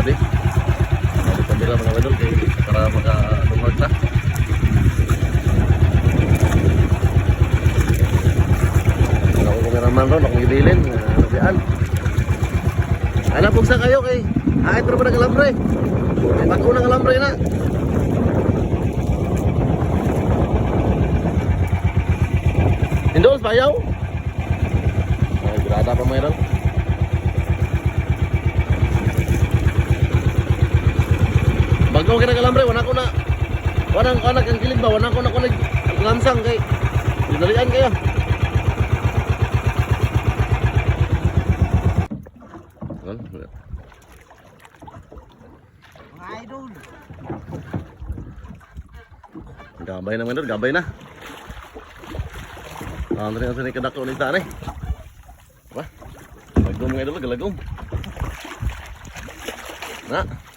body. Balik kamera mga idol kay para maka-lumag na. Ako kameraman ron, akong ibilin. Nabian. Po sa kayo kay Ahit pero pa ng alambre. May bago ng alambre na. Indol, bayaw. Ay, grada pa mayroon. Bago Ikaw kinagalambre, wana ko na. Wanang anak ang kilig ba? Wanang ko na kulig. Ang lansang kay. Dalian kayo. Gabay naman doon, gabay na. Andre ang sini kedak ulit tani. Wah. Galagom ngay dulu, galagom. Nah.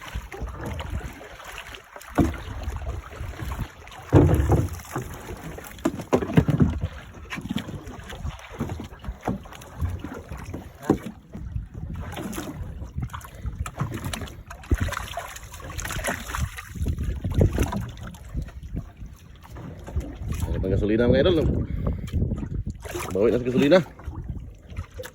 Pang gasolina mga idol? Bawi na sa gasolina.